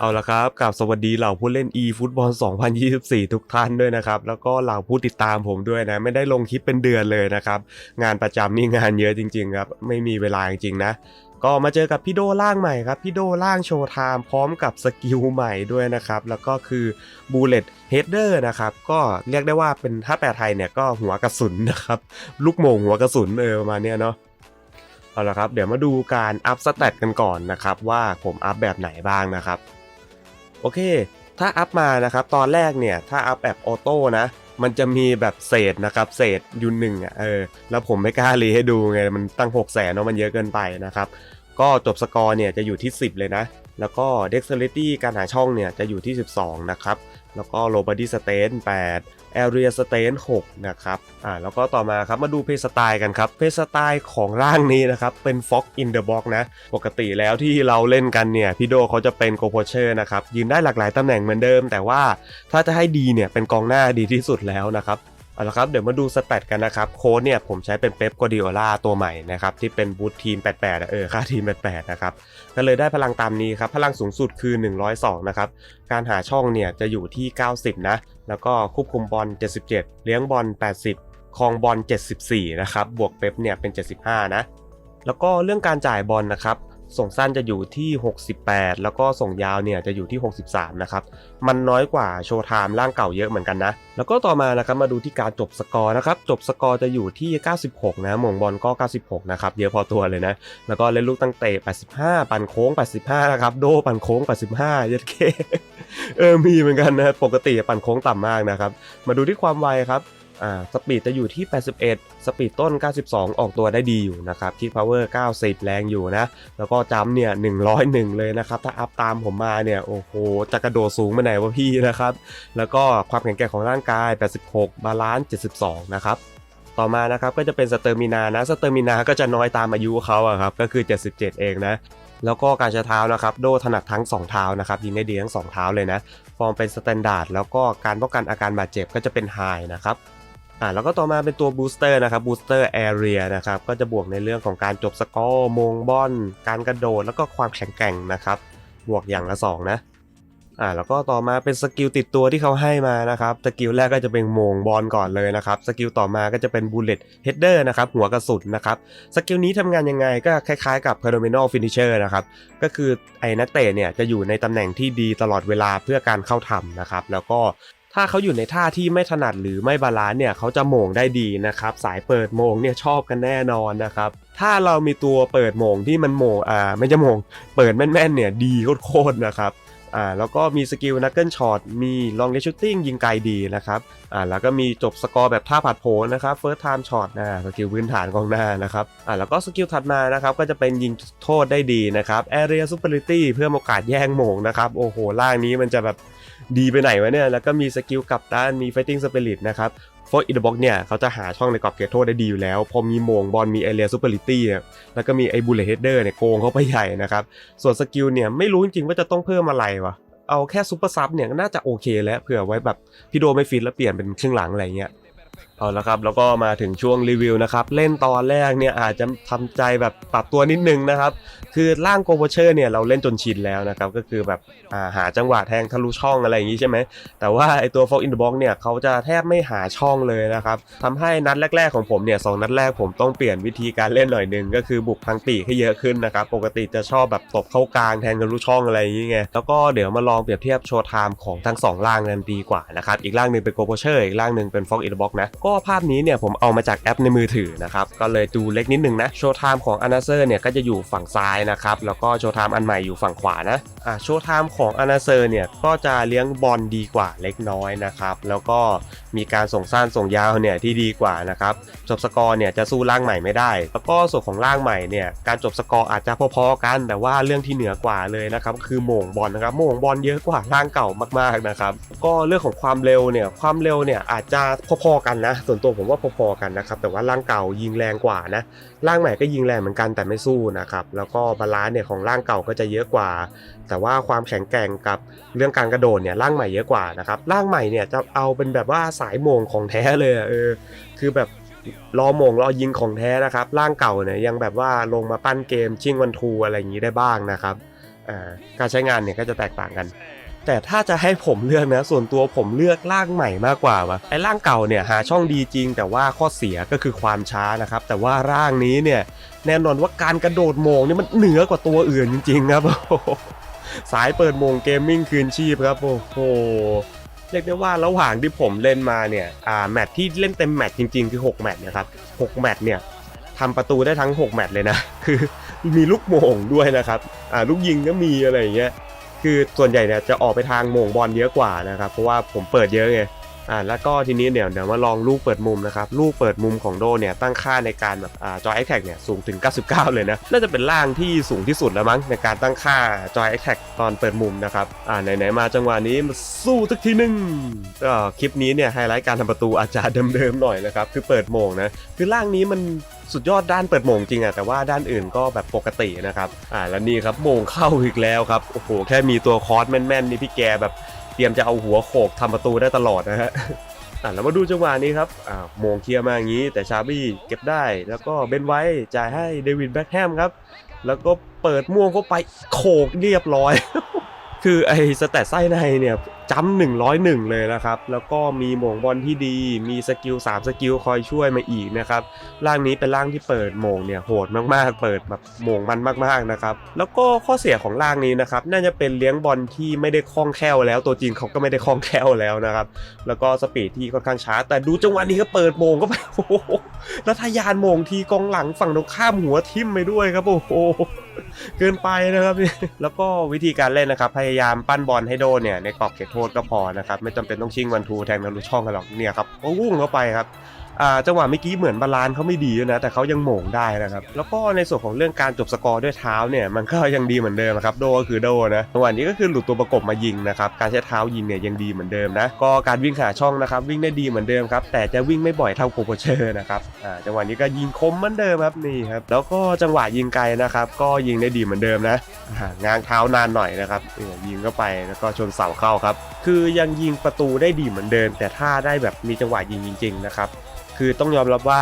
เอาละครับกับสวัสดีเหล่าผู้เล่น e ฟุตบอล2024 ทุกท่านด้วยนะครับ แล้วก็เหล่าผู้ติดตามผมด้วยนะ ไม่ได้ลงคลิปเป็นเดือนเลยนะครับ งานประจำนี่งานเยอะจริง ๆ ครับ ไม่มีเวลาจริง ๆ นะก็มาเจอกับพี่โดล่างใหม่ครับ พี่โดล่างโชว์ไทม์พร้อมกับสกิลใหม่ด้วยนะครับ แล้วก็คือ Bullet Header นะครับ ก็เรียกได้ว่าเป็นถ้าแปลไทยเนี่ยก็หัวกระสุนนะครับ ลูกโมงหัวกระสุนเออประมาณเนี้ยเนาะเอาละครับ เดี๋ยวมาดูการอัพสเตตกันก่อนนะครับ ว่าผมอัพแบบไหนบ้างนะครับ โอเค ถ้าอัพมานะครับ ตอนแรกเนี่ย ถ้าอัพแบบออโต้นะ มันจะมีแบบเศษนะครับ เศษยูนหนึ่งอะเออ แล้วผมไม่กล้ารีให้ดูไง มันตั้ง6กแสนเนาะมันเยอะเกินไปนะครับ ก็จบสกอร์เนี่ยจะอยู่ที่ 10 เลยนะ แล้วก็ Dexterity การหาช่องเนี่ยจะอยู่ที่ 12 นะครับ แล้วก็ Low Body Stain 8 Area Stain 6 นะครับ อ่า แล้วก็ต่อมาครับมาดูเพสไตล์กันครับ เพสไตล์ของร่างนี้นะครับ เป็น Fox in the Box นะ ปกติแล้วที่เราเล่นกันเนี่ย พี่โดเขาจะเป็นโกโพเชอร์นะครับ ยืนได้หลากหลายตำแหน่งเหมือนเดิม แต่ว่าถ้าจะให้ดีเนี่ย เป็นกองหน้าดีที่สุดแล้วนะครับ เอาละครับเดี๋ยวมาดูสแตทกันนะครับโค้ดเนี่ยผมใช้เป็นเป๊ปกวดิโอลาตัวใหม่นะครับที่เป็นบูททีม 88 เออค่าทีม 88 นะครับก็เลยได้พลังตามนี้ครับ พลังสูงสุดคือ 102 นะครับ การหาช่องเนี่ยจะอยู่ที่ 90 นะ แล้วก็ควบคุมบอล 77 เลี้ยงบอล 80ครองบอล 74 นะครับ บวกเป๊ปเนี่ยเป็น 75 นะ แล้วก็เรื่องการจ่ายบอลนะครับ ส่งสั้นจะอยู่ที่ 68 แล้วก็ส่งยาวเนี่ยจะอยู่ที่ 63 นะครับ มันน้อยกว่าโชว์ไทม์ร่างเก่าเยอะเหมือนกันนะ แล้วก็ต่อมานะครับมาดูที่การจบสกอร์นะครับ จบสกอร์จะอยู่ที่ 96 นะหม่งบอลก็ 96 นะครับ เยอะพอตัวเลยนะ แล้วก็เล่นลูกตั้งเตะ 85 ปั่นโค้ง 85 นะครับ โดปั่นโค้ง 85 ยัดเค เออ มีเหมือนกันนะ ปกติปั่นโค้งต่ำมากนะครับ มาดูที่ความไวครับ อ่าสปีดจะอยู่ที่ 81 สปีดต้น 92 ออกตัวได้ดีอยู่นะครับคิกพาวเวอร์ 90 แรงอยู่นะ แล้วก็จัมเนี่ย 101 เลยนะครับ ถ้าอัพตามผมมาเนี่ย โอ้โห จะกระโดดสูงไปไหนวะพี่นะครับ แล้วก็ความแข็งแกร่งของร่างกาย 86 บาลานซ์ 72 นะครับต่อมานะครับก็จะเป็นสเตอร์มินานะสเตอร์มินาก็จะน้อยตามอายุเขาอะครับก็คือ 77 เองนะแล้วก็การใช้เท้านะครับโดถนัดทั้ง 2 เท้านะครับยิงได้ดีทั้ง 2 เท้าเลยนะ ฟอร์มเป็นสแตนดาร์ดแล้วก็การป้องกันอาการบาดเจ็บก็จะเป็นไฮนะครับ อ่าแล้วก็ต่อมาเป็นตัวบูสเตอร์นะครับบูสเตอร์แอเรียนะครับก็จะบวกในเรื่องของการจบสกอร์มงบอลการกระโดดแล้วก็ความแข็งแกร่งนะครับบวกอย่างละ 2 นะอ่าแล้วก็ต่อมาเป็นสกิลติดตัวที่เขาให้มานะครับสกิลแรกก็จะเป็นโมงบอลก่อนเลยนะครับสกิลต่อมาก็จะเป็นบูลเลตเฮดเดอร์นะครับหัวกระสุนนะครับสกิลนี้ทำงานยังไงก็คล้ายๆกับ Phenomenal Finisher นะครับก็คือไอ้นักเตะเนี่ยจะอยู่ในตำแหน่งที่ดีตลอดเวลาเพื่อการเข้าทำนะครับแล้วก็ ถ้าเขาอยู่ในท่าที่ไม่ถนัดหรือไม่บาลานซ์เนี่ยเขาจะโมงได้ดีนะครับ สายเปิดโมงเนี่ยชอบกันแน่นอนนะครับ ถ้าเรามีตัวเปิดโมงที่มันโมงอ่าไม่จะโมง เปิดแม่นๆเนี่ยดีโคตรๆนะครับ อ่าแล้วก็มีสกิลนักเกิลช็อตมีลองเลชูตติ้งยิงไกลดีนะครับอ่าแล้วก็มีจบสกอร์แบบท่าผัดโผนนะครับเฟิร์สไทม์ช็อตนะสกิลพื้นฐานกองหน้านะครับอ่าแล้วก็สกิลถัดมานะครับก็จะเป็นยิงโทษได้ดีนะครับ Area Superiority เพื่อโอกาสแย่งโมงนะครับโอ้โหล่างนี้มันจะแบบดีไปไหนวะเนี่ยแล้วก็มีสกิลกลับด้านมี Fighting Spirit นะครับ โฟร์อินบ็อกเนี่ยเขาจะหาช่องในกรอบเขตโทษได้ดีอยู่แล้ว พอมีโมงบอลมีไอเรียซูเปอร์ลิตี้เนี่ยแล้วก็มีไอ้ Bullet Header เนี่ยโกงเข้าไปใหญ่นะครับ ส่วนสกิลเนี่ยไม่รู้จริงๆว่าจะต้องเพิ่มอะไรวะเอาแค่ซูเปอร์ซับเนี่ยก็น่าจะโอเคแล้วเผื่อไว้แบบพี่โดไม่ฟิตแล้วเปลี่ยนเป็นครึ่งหลังอะไรเงี้ย เอาละครับแล้วก็มาถึงช่วงรีวิวนะครับเล่นตอนแรกเนี่ยอาจจะทำใจแบบปรับตัวนิดนึงนะครับคือร่างโกโบเชอร์เนี่ยเราเล่นจนชินแล้วนะครับก็คือแบบาหาจังหวะแทงทะลุช่องอะไรอย่างนี้ใช่ไหมแต่ว่าไอตัว Fox in the Box เนี่ยเขาจะแทบไม่หาช่องเลยนะครับทำให้นัดแรก ๆของผมเนี่ยสองนัดแรกผมต้องเปลี่ยนวิธีการเล่นหน่อยนึงก็คือบุกทางปีกให้เยอะขึ้นนะครับปกติจะชอบแบบตบเข้ากลางแทงทะลุช่องอะไรอย่างนี้ไงแล้วก็เดี๋ยวมาลองเปรียบเทียบโชว์ไทม์ของทั้งสองร่างกันดีกว่านะครับอีกร่างหนึ่งเป็นโกโบเชอร์อีกร่างหนึ่งเป็น Fox in the Box นะก็ภาพนี้เนี่ยผมเอามาจากแอปในมือถือนะครับก็เลยดูเล็กนิดนึงนะโชว์ไทม์ของอนาเซอร์เนี่ยก็จะอยู่ฝั่งซ้ายนะครับแล้วก็โชว์ไทม์อันใหม่อยู่ฝั่งขวานะอ่าโชว์ไทม์ของอนาเซอร์เนี่ยก็จะเลี้ยงบอลดีกว่าเล็กน้อยนะครับแล้วก็มีการส่งสั้นส่งยาวเนี่ยที่ดีกว่านะครับจบสกอร์เนี่ยจะสู้ร่างใหม่ไม่ได้ แล้วก็ส่วนของร่างใหม่เนี่ยการจบสกอร์อาจจะพอๆกัน แต่ว่าเรื่องที่เหนือกว่าเลยนะครับคือโม่งบอลนะครับโม่งบอลเยอะกว่าร่างเก่ามากๆนะครับก็เรื่องของความเร็วเนี่ยความเร็วเนี่ยอาจจะพอๆกันนะส่วนตัวผมว่าพอๆกันนะครับแต่ว่าร่างเก่ายิงแรงกว่านะร่างใหม่ก็ยิงแรงเหมือนกันแต่ไม่สู้นะครับแล้วก็บาลานซ์เนี่ยของร่างเก่าก็จะเยอะกว่า แต่ว่าความแข็งแกร่งกับเรื่องการกระโดดเนี่ยร่างใหม่เยอะกว่านะครับร่างใหม่เนี่ยจะเอาเป็นแบบว่าสายโมงของแท้เลยเออคือแบบรอโมงรอยิงของแท้นะครับร่างเก่าเนี่ยยังแบบว่าลงมาปั้นเกมชิงวันทูอะไรอย่างนี้ได้บ้างนะครับการใช้งานเนี่ยก็จะแตกต่างกัน แต่ถ้าจะให้ผมเลือกนะ ส่วนตัวผมเลือกร่างใหม่มากกว่าว่ะไอ้ร่างเก่าเนี่ยหาช่องดีจริง แต่ว่าข้อเสียก็คือความช้านะครับ แต่ว่าร่างนี้เนี่ยแน่นอนว่าการกระโดดโมงนี่มันเหนือกว่าตัวอื่นจริง ๆ ครับโอ้โหสายเปิดโมงเกมมิ่งคืนชีพครับโอ้โหเรียกได้ว่าระหว่างที่ผมเล่นมาเนี่ยอ่าแมตช์ที่เล่นเต็มแมตช์จริง ๆ คือ 6 แมตช์นะครับ6แมตช์เนี่ยทำประตูได้ทั้ง 6 แมตช์เลยนะ คือมีลูกโมงด้วยนะครับอ่าลูกยิงก็มีอะไรอย่างเงี้ย คือส่วนใหญ่เนี่ยจะออกไปทางโมงบอลเยอะกว่านะครับ เพราะว่าผมเปิดเยอะไงอ่าแล้วก็ทีนี้เนี่ยเดี๋ยวมาลองลูกเปิดมุมนะครับลูกเปิดมุมของโดเนี่ยตั้งค่าในการแบบอ่าจอย x อ a c เนี่ยสูงถึง 99 เลยนะน่าจะเป็นล่างที่สูงที่สุดแล้วมั้งในการตั้งค่าจอย x อ a c ตอนเปิดมุมนะครับอ่าไหนๆมาจังหวะนี้มาสู้สักทีหนึงก็คลิปนี้เนี่ยไฮไลท์การทำประตูอาจจะเดิมๆหน่อยนะครับคือเปิดโมงนะคือล่างนี้มัน สุดยอดด้านเปิดโมงจริงอะแต่ว่าด้านอื่นก็แบบปกตินะครับอ่าแล้วนี่ครับโมงเข้าอีกแล้วครับโอ้โหแค่มีตัวคอร์สแม่นๆนี่พี่แกแบบเตรียมจะเอาหัวโขกทำประตูได้ตลอดนะฮะอ่าแล้วมาดูจังหวะนี้ครับอ่าโมงเคลียร์มาอย่างนี้ แต่ชาบี้เก็บได้แล้วก็เบนไว้จ่ายให้เดวิดแบ็คแฮมครับ แล้วก็เปิดม่วงเข้าไปโขกเรียบร้อย คือไอ้สแตทไส้ในเนี่ย จำหนึ่งร้อยหนึ่งเลยนะครับ แล้วก็มีหม่งบอลที่ดี มีสกิล3สกิลคอยช่วยมาอีกนะครับ ร่างนี้เป็นร่างที่เปิดโหมงเนี่ยโหดมากๆ เปิดแบบโหมงมันมากๆนะครับ แล้วก็ข้อเสียของร่างนี้นะครับ น่าจะเป็นเลี้ยงบอลที่ไม่ได้คล่องแคล่วแล้ว ตัวจริงเขาก็ไม่ได้คล่องแคล่วแล้วนะครับ แล้วก็สปีดที่ค่อนข้างช้า แต่ดูจังหวะนี้ก็เปิดโหมงก็ไปโอ้โหแล้วทยานโหมงทีกองหลังฝั่งตรงข้ามหัวทิ่มไปด้วยครับโอ้โหเกินไปนะครับนี่แล้วก็วิธีการเล่นนะครับ พยายามปั้นบอลให้โดนเนี่ยในกรอบเขตโทษก็พอนะครับ ไม่จำเป็นต้องชิงวันทูแทงทะลุช่องกันหรอกเนี่ยครับโอ้วุ่งเข้าไปครับ จังหวะเมื่อกี้เหมือนบาลานซ์เขาไม่ดีด้วยนะ แต่เขายังโหม่งได้นะครับ แล้วก็ในส่วนของเรื่องการจบสกอร์ด้วยเท้าเนี่ยมันก็ยังดีเหมือนเดิมครับโดก็คือโดนะจังหวะนี้ก็คือหลุดตัวประกบมายิงนะครับการใช้เท้ายิงเนี่ยยังดีเหมือนเดิมนะก็การวิ่งหาช่องนะครับวิ่งได้ดีเหมือนเดิมครับแต่จะวิ่งไม่บ่อยเท่าโปโพเชอร์นะครับจังหวะนี้ก็ยิงคมเหมือนเดิมครับนี่ครับแล้วก็จังหวะยิงไกลนะครับก็ยิงได้ดีเหมือนเดิมนะอ่างางเท้านานหน่อยนะครับยยิงเข้าไปแล้วก็ชนเสาเข้าครับคือยังยิงประตูได้ดีเหมือนเดิม แต่ถ้าได้แบบมีจังหวะยิงจริงๆนะครับ คือต้องยอมรับว่า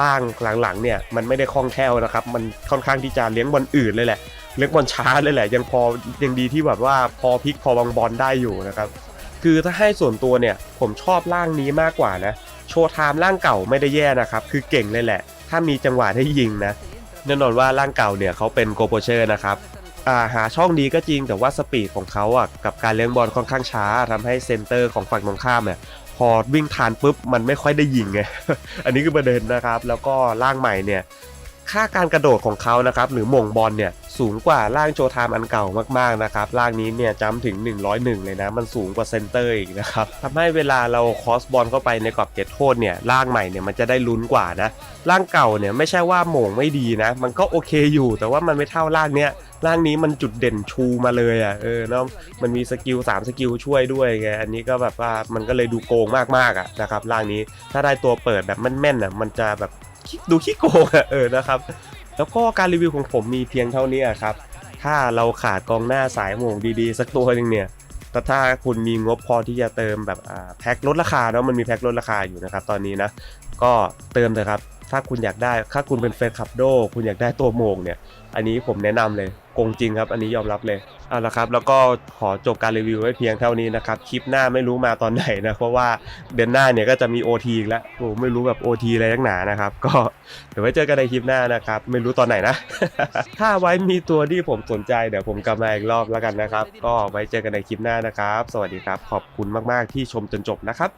ล่างหลังๆเนี่ยมันไม่ได้คล่องแคล่วนะครับ มันค่อนข้างที่จะเลี้ยงบอลอื่นเลยแหละ เลี้ยงบอลช้าเลยแหละ ยังพอยังดีที่แบบว่าพอพลิกพอวางบอลได้อยู่นะครับ คือถ้าให้ส่วนตัวเนี่ยผมชอบร่างนี้มากกว่านะ โชว์ไทม์ร่างเก่าไม่ได้แย่นะครับ คือเก่งเลยแหละ ถ้ามีจังหวะให้ยิงนะ แน่นอนว่าร่างเก่าเนี่ยเขาเป็นโกโปเชอร์นะครับาหาช่องดีก็จริงแต่ว่าสปีดของเขาอะกับการเลี้ยงบอลค่อนข้างช้าทำให้เซนเตอร์ของฝั่งตรงข้ามเนี่ย อวิ่งทานปุ๊บมันไม่ค่อยได้ยิงไง อันนี้คือประเด็นนะครับ แล้วก็ร่างใหม่เนี่ย ค่าการกระโดดของเขานะครับหรือหม่งบอลเนี่ยสูงกว่าร่างโจไทม์อันเก่ามากๆนะครับร่างนี้เนี่ยจำถึง 101 เลยนะ มันสูงกว่าเซนเตอร์อีกนะครับทำให้เวลาเราคอสบอลเข้าไปในกรอบเขตโทษเนี่ยร่างใหม่เนี่ยมันจะได้ลุ้นกว่านะร่างเก่าเนี่ยไม่ใช่ว่าโหม่งไม่ดีนะ มันก็โอเคอยู่ แต่ว่ามันไม่เท่าร่างเนี้ยร่างนี้มันจุดเด่นชูมาเลยอะเออเนาะมันมีสกิล3สกิลช่วยด้วยไงอันนี้ก็แบบว่ามันก็เลยดูโกงมากๆอะนะครับร่างนี้ถ้าได้ตัวเปิดแบบแม่นๆอะมันจะแบบ ดูขี้โกงอะเออนะครับ แล้วก็การรีวิวของผมมีเพียงเท่านี้ครับ ถ้าเราขาดกองหน้าสายโหม่งดีๆ สักตัวหนึงเนี่ยแต่ถ้าคุณมีงบพอที่จะเติมแบบอ่าแพ็คลดราคาเนาะมันมีแพ็คลดราคาอยู่นะครับตอนนี้นะ ก็เติมเถอะครับ ถ้าคุณอยากได้ถ้าคุณเป็นแฟนคลับโด คุณอยากได้ตัวโมงเนี่ย อันนี้ผมแนะนำเลยโกงจริงครับ อันนี้ยอมรับเลยเอาละครับ แล้วก็ขอจบการรีวิวไว้เพียงเท่านี้นะครับ คลิปหน้าไม่รู้มาตอนไหนนะ เพราะว่าเดือนหน้าเนี่ยก็จะมี OT อีกแล้วโอ้ไม่รู้แบบ OT อะไรนักหนานะครับ ก็เดี๋ยวไว้เจอกันในคลิปหน้านะครับ ไม่รู้ตอนไหนนะ ถ้าไว้มีตัวที่ผมสนใจเดี๋ยวผมกลับมาอีกรอบแล้วกันนะครับ ก็ไว้เจอกันในคลิปหน้านะครับ สวัสดีครับ ขอบคุณมาก ๆ ที่ชมจนจบนะครับ